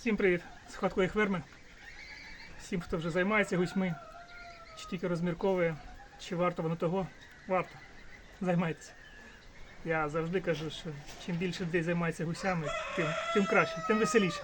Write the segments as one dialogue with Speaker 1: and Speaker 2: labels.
Speaker 1: Всім привіт з хваткої ферми. Всім, хто вже займається гусьми, чи тільки розмірковує, чи варто воно того, варто. Займайтеся. Я завжди кажу, що чим більше людей займається гусями, тим, тим краще, тим веселіше.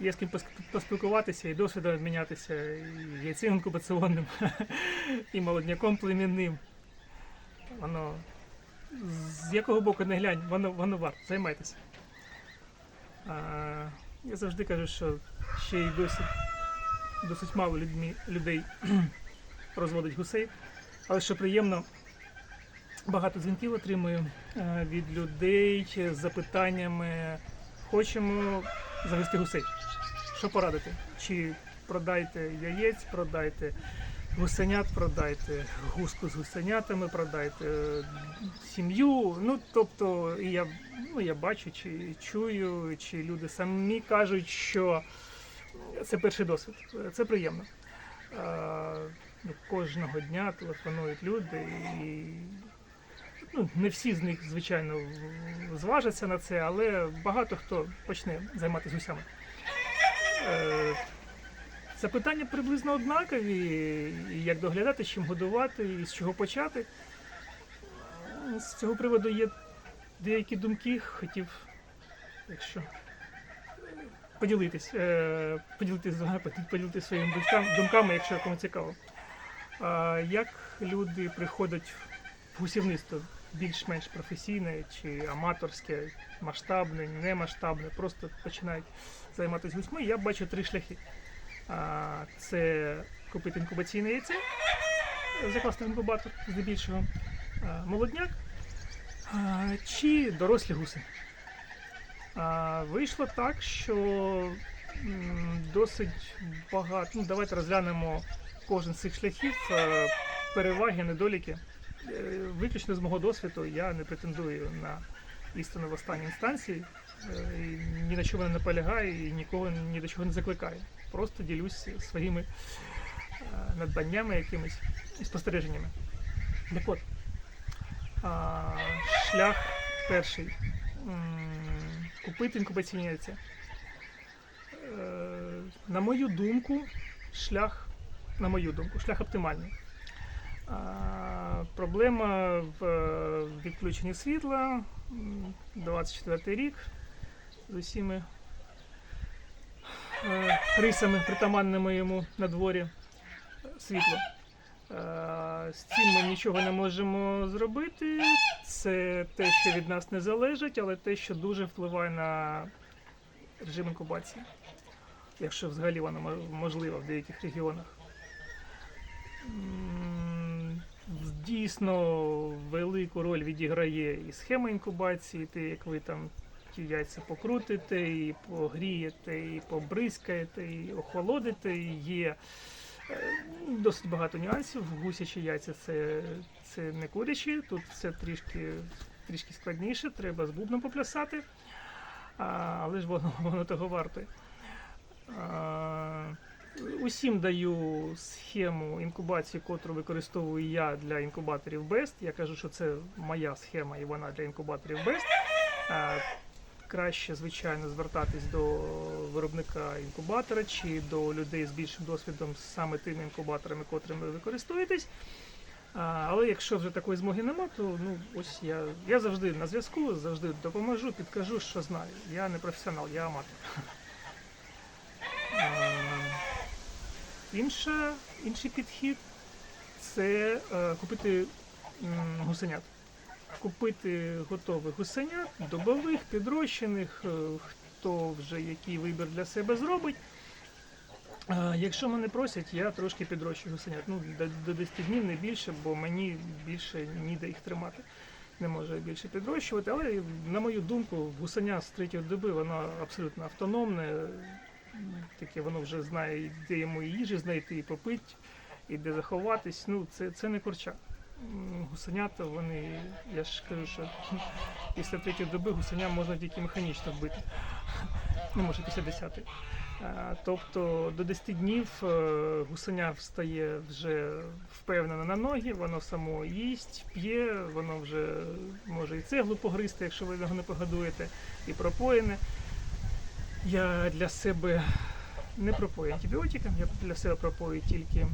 Speaker 1: Є з ким поспілкуватися і досвідом обмінятися, і яйцем інкубаційним, і молодняком племінним. Воно з якого боку не глянь, воно, воно варто, займайтеся. Я завжди кажу, що ще й досить, досить мало людьми, людей розводить гусей. Але що приємно, багато дзвінків отримую е, від людей з запитаннями, хочемо завести гусей. Що порадити? Чи продайте яєць, продайте гусенят, продайте гуску з гусенятами, продайте е, сім'ю. Ну, тобто, я, ну, я бачу, чи чую, чи люди самі кажуть, що це перший досвід. Це приємно. Е, ну, Кожного дня телефонують люди і ну, не всі з них, звичайно, зважаться на це, але багато хто почне займатися гусями. Запитання приблизно однакові, як доглядати, чим годувати, і з чого почати. З цього приводу є деякі думки, хотів, якщо поділитись, е, поділитись, поділитись своїми думками, якщо кому цікаво. Як люди приходять в гусівництво більш-менш професійне чи аматорське, масштабне, немасштабне, просто починають займатися гусьми, я бачу три шляхи. Це купити інкубаційне яйце, закласти в інкубатор здебільшого, молодняк чи дорослі гуси. Вийшло так, що досить багато. Ну, давайте розглянемо кожен з цих шляхів, переваги, недоліки. Е, Виключно з мого досвіду я не претендую на істину в останній інстанції, ні на чому не наполягаю і нікого ні до чого не закликаю. Просто ділюсь своїми е, надбаннями якимись і спостереженнями. Так от, шлях перший. Купити інкубаційні яйця. Е, На мою думку, шлях, на мою думку, шлях оптимальний. Проблема в е, відключенні світла. М, 24 рік з усіми е, рисами, притаманними йому на дворі е, світло. Е, З цим ми нічого не можемо зробити. Це те, що від нас не залежить, але те, що дуже впливає на режим інкубації, якщо взагалі воно мо- можливо в деяких регіонах. Дійсно велику роль відіграє і схема інкубації, те, як ви там ті яйця покрутите, і погрієте, і побризкаєте, і охолодите. І є е, досить багато нюансів. Гусячі яйця це, це не курячі, тут все трішки, трішки складніше, треба з бубном поплясати, а, але ж воно, воно того варте. А, Усім даю схему інкубації, котру використовую я для інкубаторів BEST. Я кажу, що це моя схема і вона для інкубаторів BEST. Краще, звичайно, звертатись до виробника інкубатора чи до людей з більшим досвідом саме тими інкубаторами, котрими ви використовуєтесь. Але якщо вже такої змоги нема, то ну ось я, я завжди на зв'язку, завжди допоможу, підкажу, що знаю. Я не професіонал, я аматор. Інша, інший підхід це е, купити гусенят. Купити готових гусенят, добових, підрощених, е, хто вже який вибір для себе зробить. Якщо мене просять, я трошки підрощую гусенят. Ну, до, до 10 днів не більше, бо мені більше ніде їх тримати. Не можу я більше підрощувати, але на мою думку, гусеня з третьої доби воно абсолютно автономне. Таке воно вже знає, де йому їжі знайти, і попить, і де заховатись. Ну, це, це не курча. Гусенята, вони, я ж кажу, що після третьої доби гусеня можна тільки механічно вбити. Не може після 10. Е, Тобто до 10 днів е, гусеня встає вже впевнено на ноги, воно само їсть, п'є, воно вже може і цеглу погризти, якщо ви його не погодуєте, і пропоїне. Я для себе не пропою антибіотиками, я для себе пропою тільки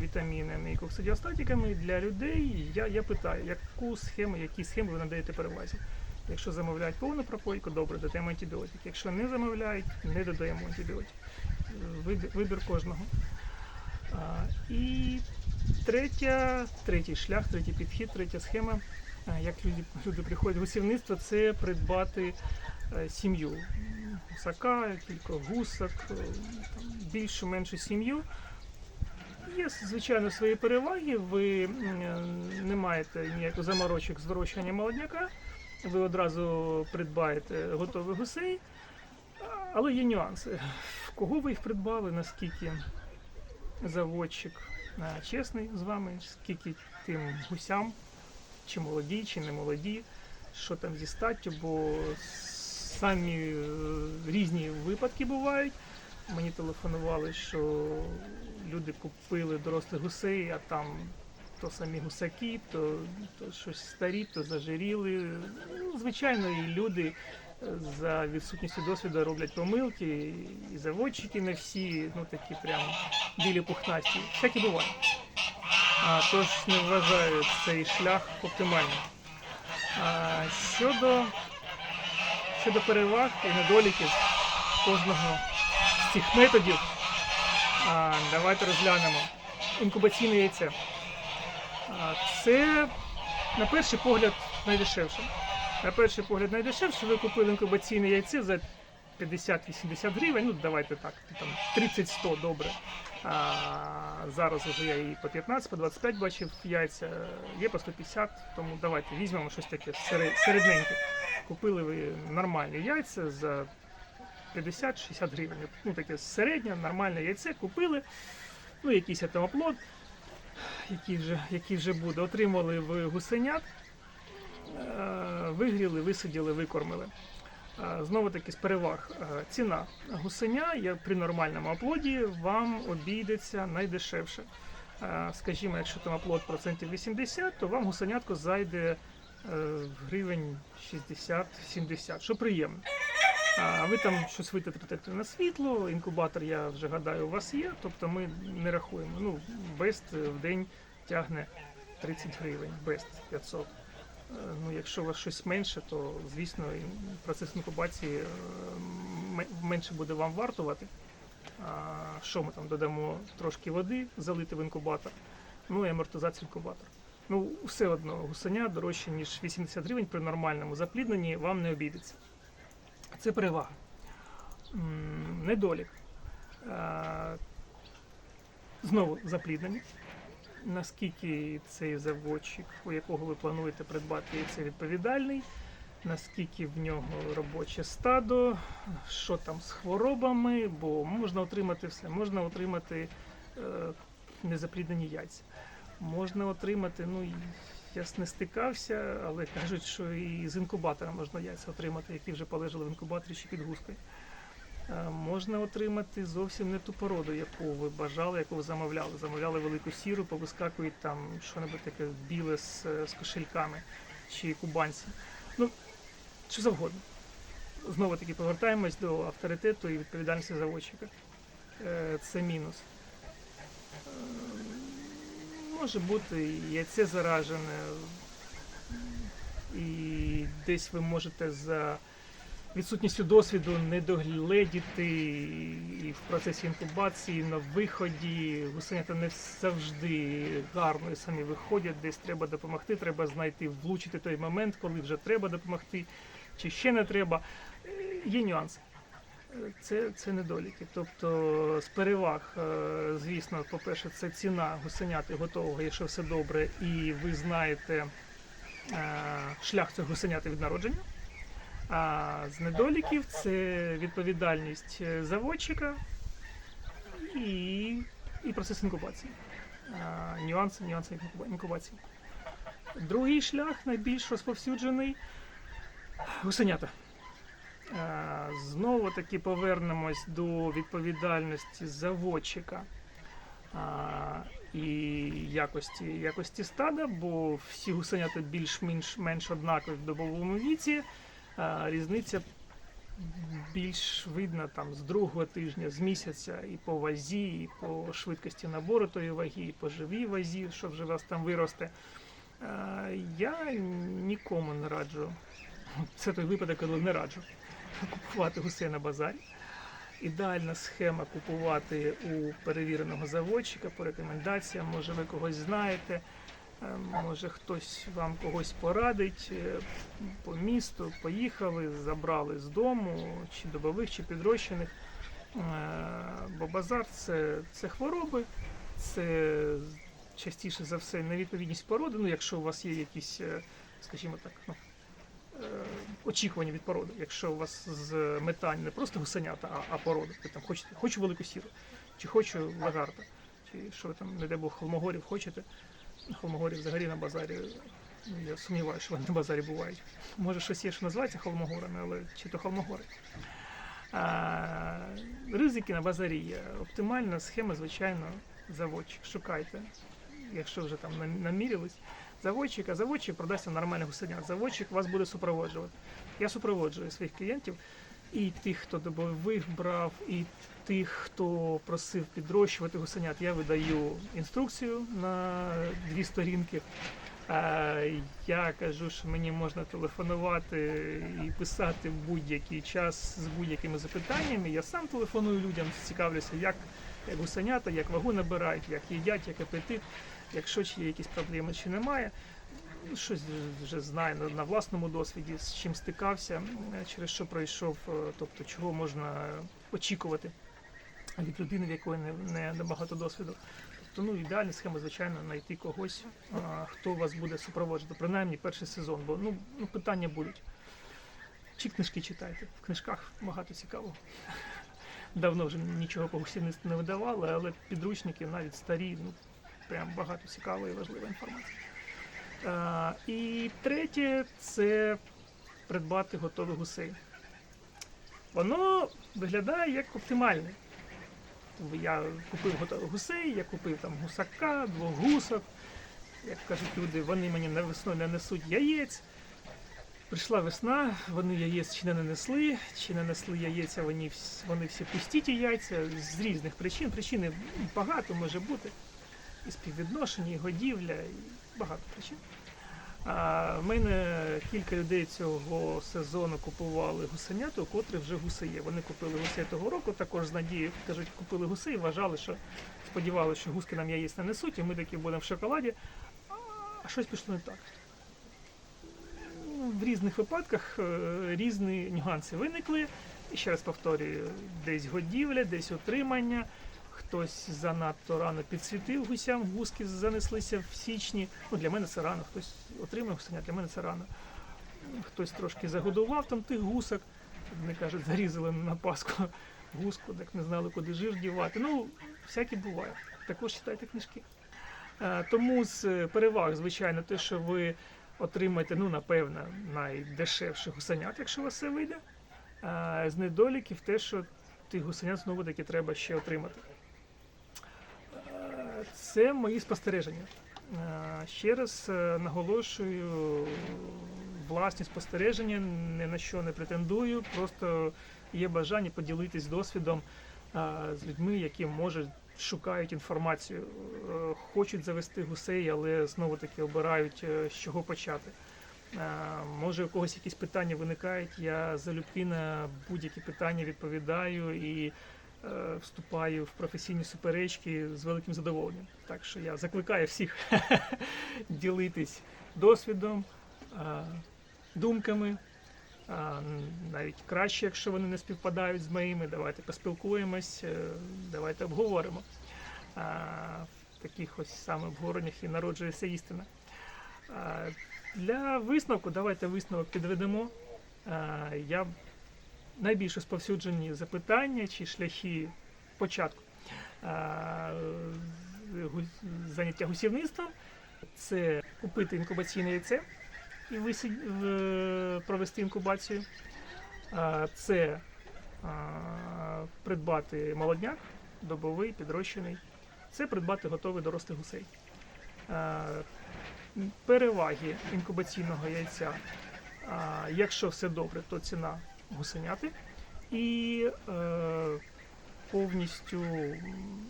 Speaker 1: вітамінами і коксидіостатиками. Для людей я, я питаю, яку схему, які схеми ви надаєте перевазі. Якщо замовляють повну пропойку, добре, додаємо антибіотик. Якщо не замовляють, не додаємо антибіотик. Вибір, кожного. А, і третя, третій шлях, третій підхід, третя схема, як люди, люди приходять в гусівництво, це придбати е, сім'ю. Гусака, кілька гусок, е, більшу меншу сім'ю. Є, звичайно, свої переваги. Ви не маєте ніяких заморочок з вирощування молодняка. Ви одразу придбаєте готових гусей. Але є нюанси. Кого ви їх придбали, наскільки заводчик чесний з вами, скільки тим гусям, чи молоді, чи не молоді, що там зі статтю, бо самі е, різні випадки бувають. Мені телефонували, що люди купили дорослих гусей, а там то самі гусаки, то, то щось старі, то зажиріли. Ну, звичайно, і люди е, за відсутністю досвіду роблять помилки, і заводчики не всі, ну такі прям білі пухнасті. Всякі буває. А, тож не вважаю цей шлях оптимальним. А, щодо, щодо переваг і недоліків кожного з цих методів, а, давайте розглянемо. Інкубаційне яйце. А, Це, на перший погляд, найдешевше. На перший погляд найдешевше, ви купили інкубаційне яйце за 50-80 гривень, ну давайте так, там 30-100 добре. А, зараз вже я і по 15, по 25 бачив яйця, є по 150, тому давайте візьмемо щось таке середненьке. Купили ви нормальні яйця за 50-60 гривень. Ну таке середнє, нормальне яйце купили, ну якийсь там оплот, який вже, який вже буде. Отримали ви гусенят, е, вигріли, висиділи, викормили. Е, Знову таки з переваг. Е, Ціна гусеня при нормальному оплоді вам обійдеться найдешевше. Скажімо, якщо там оплот процентів 80, то вам гусенятко зайде в гривень 60-70, що приємно. А ви там щось витратите на світло, інкубатор, я вже гадаю, у вас є, тобто ми не рахуємо. Ну, Бест в день тягне 30 гривень, Бест 500. Е, Ну, якщо у вас щось менше, то звісно процес інкубації е, менше буде вам вартувати. Що ми там додамо трошки води, залити в інкубатор, ну і амортизацію інкубатора. Ну, все одно гусеня дорожче, ніж 80 гривень при нормальному заплідненні вам не обійдеться. Це перевага. Недолік. Е, Знову запліднення. Наскільки цей заводчик, у якого ви плануєте придбати яйце відповідальний, наскільки в нього робоче стадо, що там з хворобами, бо можна отримати все. Можна отримати е, незапліднені яйця. Можна отримати, ну я не стикався, але кажуть, що і з інкубатора можна яйця отримати, які вже полежали в інкубаторі чи під гускою. Е, Можна отримати зовсім не ту породу, яку ви бажали, яку ви замовляли. Замовляли велику сіру, повискакують там що-небудь таке біле з, е, з кошельками чи кубанці. Ну, що завгодно. Знову таки повертаємось до авторитету і відповідальності заводчика. Е, Це мінус. Може бути і яйце заражене, і десь ви можете за відсутністю досвіду не догледіти і в процесі інкубації, на виході. Гусенята не завжди гарно і самі виходять, десь треба допомогти, треба знайти, влучити той момент, коли вже треба допомогти, чи ще не треба. Е, Є нюанси. Це, це недоліки. Тобто з переваг, е, звісно, по-перше, це ціна гусеняти готового, якщо все добре, і ви знаєте е, шлях цього гусеняти від народження. А з недоліків це відповідальність е, заводчика і, і процес інкубації. А, нюанси, нюанси інкубації. Другий шлях найбільш розповсюджений гусенята. А, Знову таки повернемось до відповідальності заводчика і якості, якості стада, бо всі гусенята більш-менш менш однакові в добовому віці. Різниця більш видно там з другого тижня, з місяця і по вазі, і по швидкості набору тої ваги, і по живій вазі, що вже вас там виросте. Е, Я нікому не раджу. Це той випадок, коли не раджу купувати гусей на базарі. Ідеальна схема купувати у перевіреного заводчика по рекомендаціям. Може, ви когось знаєте, е, може хтось вам когось порадить. Е, По місту поїхали, забрали з дому, чи добових, чи підрощених. Е, Бо базар це, це хвороби, це частіше за все невідповідність породи. Ну, якщо у вас є якісь, скажімо так, ну, очікування від породи. Якщо у вас з метань не просто гусенята, а, а порода, ви там хочете, хочу велику сіру, чи хочу лагарта, чи що ви там, не дай Бог, холмогорів хочете. Холмогорів взагалі на базарі. ну, Я сумніваюся, що вони на базарі бувають. Може, щось є, що називається холмогорами, але чи то холмогори. А, ризики на базарі є. Оптимальна схема, звичайно, заводчик. Шукайте, якщо вже там намірились. Заводчик, а заводчик продасть вам нормальних гусенят. Заводчик вас буде супроводжувати. Я супроводжую своїх клієнтів і тих, хто добових брав, і тих, хто просив підрощувати гусенят. Я видаю інструкцію на дві сторінки. Е, Я кажу, що мені можна телефонувати і писати в будь-який час з будь-якими запитаннями. Я сам телефоную людям, цікавлюся, як гусенята, як вагу набирають, як їдять, як апетит, якщо чи є якісь проблеми, чи немає. Щось вже знаю на, власному досвіді, з чим стикався, через що пройшов, е, тобто чого можна очікувати від людини, в якої не, не, багато досвіду. Тобто, ну, ідеальна схема, звичайно, знайти когось, а, хто вас буде супроводжувати, принаймні перший сезон, бо ну, ну, питання будуть. Чи книжки читайте? В книжках багато цікавого. Давно вже нічого по не видавали, але підручники навіть старі, ну, прям багато цікавої і важливої інформації. А, і третє це придбати готових гусей. Воно виглядає як оптимальне. Я купив готових гусей, я купив там гусака, двох гусок. Як кажуть люди, вони мені на весну не несуть яєць. Прийшла весна, вони яєць чи не нанесли, чи не несли яєця, вони, вони всі пусті ті яйця з різних причин. Причини багато може бути. І співвідношення, і годівля, і багато причин. А в мене кілька людей цього сезону купували гусенят, у котрих вже гуси є. Вони купили гусей того року, також з надією, кажуть, купили гусей, вважали, що сподівалися, що гуски нам яєць не несуть, і ми такі будемо в шоколаді. А щось пішло не так. В різних випадках е, різні нюанси виникли. І ще раз повторюю, десь годівля, десь утримання. Хтось занадто рано підсвітив гусям, гуски занеслися в січні. Ну, для мене це рано, хтось отримав гусеня, для мене це рано. Хтось трошки загодував там тих гусок, вони кажуть, зарізали на Пасху гуску, так не знали, куди жир дівати. Ну, всяке буває. Також читайте книжки. Е, Тому з е, переваг, звичайно, те, що ви отримаєте, ну, напевно, найдешевше гусенят, якщо у вас все вийде. А з недоліків те, що тих гусенят знову таки треба ще отримати. Це мої спостереження. Е, Ще раз е, наголошую, власні спостереження, ні на що не претендую, просто є бажання поділитись досвідом е, з людьми, які може шукають інформацію, хочуть завести гусей, але знову таки обирають з чого почати. Може, у когось якісь питання виникають. Я залюбки на будь-які питання відповідаю і вступаю в професійні суперечки з великим задоволенням. Так що я закликаю всіх ділитись досвідом, е, думками. Навіть краще, якщо вони не співпадають з моїми, давайте поспілкуємось, е, давайте обговоримо. В таких ось саме обговореннях і народжується істина. Для висновку давайте висновок підведемо. Я найбільш розповсюджені запитання чи шляхи початку заняття гусівництвом це купити інкубаційне яйце і провести інкубацію. Це придбати молодняк, добовий, підрощений. Це придбати готовий дорослих гусей. Переваги інкубаційного яйця. Якщо все добре, то ціна гусеняти і е, повністю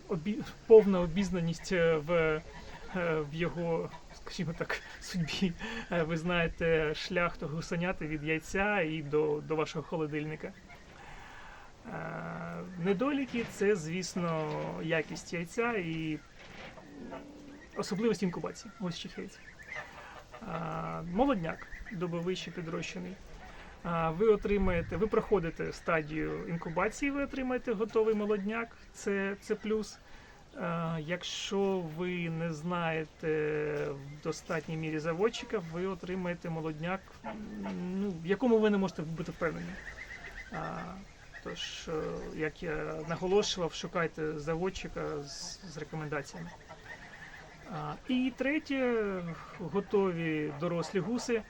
Speaker 1: обі... повна обізнаність в, е, в його, скажімо так, судьбі. Е, Ви знаєте шлях того гусеняти від яйця і до, до вашого холодильника. Е, Недоліки це, звісно, якість яйця і особливість інкубації яйць. А, Молодняк, добовище підрощений. Ви отримаєте, ви проходите стадію інкубації, ви отримаєте готовий молодняк, це, це плюс. Якщо ви не знаєте в достатній мірі заводчика, ви отримаєте молодняк, ну, в якому ви не можете бути впевнені. Тож, е, як я наголошував, шукайте заводчика з, з рекомендаціями. І третє, готові дорослі гуси.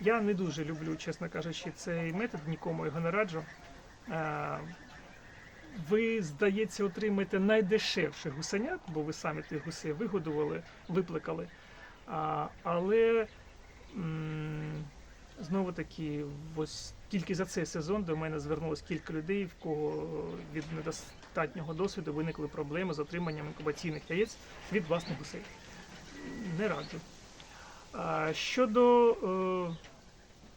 Speaker 1: Я не дуже люблю, чесно кажучи, цей метод, нікому його не раджу. А, Ви, здається, отримаєте найдешевших гусенят, бо ви самі тих гусей вигодували, виплекали. А, але м, знову таки, ось тільки за цей сезон до мене звернулось кілька людей, в кого від недостатнього досвіду виникли проблеми з отриманням інкубаційних яєць від власних гусей. Не раджу. Щодо е,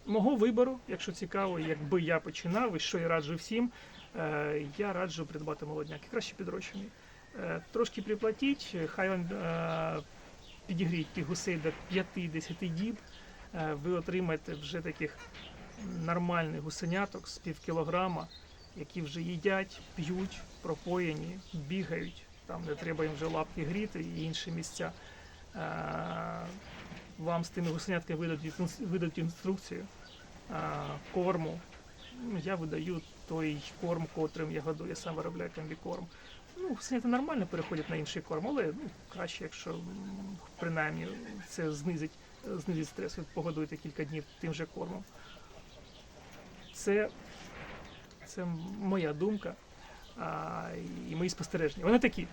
Speaker 1: мого вибору, якщо цікаво, якби я починав і що я раджу всім, е, я раджу придбати молодняк, і краще підрощений. Е, трошки приплатіть, хай вам е, підігріють тих гусей до 5-10 діб. Е, ви отримаєте вже таких нормальних гусеняток з пів кілограма, які вже їдять, п'ють, пропоєні, бігають. Там не треба їм вже лапки гріти і інші місця. Е, Вам з тими гусенятками видадуть, видадуть інструкцію е, корму. Я видаю той корм, котрим я годую, я сам виробляю комбікорм. Ну, гусенята нормально переходять на інший корм, але ну, краще, якщо принаймні це знизить, знизить стрес, погодуєте кілька днів тим же кормом. Це, це моя думка а, і мої спостереження. Вони такі.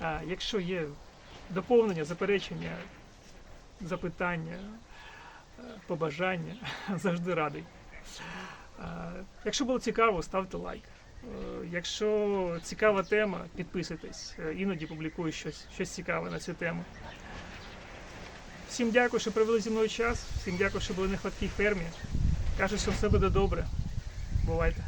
Speaker 1: А, якщо є доповнення, заперечення, запитання, е, побажання, завжди радий. Якщо було цікаво, ставте лайк. Е, Якщо цікава тема, підписуйтесь. Е, Іноді публікую щось, щось цікаве на цю тему. Всім дякую, що провели зі мною час. Всім дякую, що були на хваткій фермі. Кажуть, що все буде добре. Бувайте.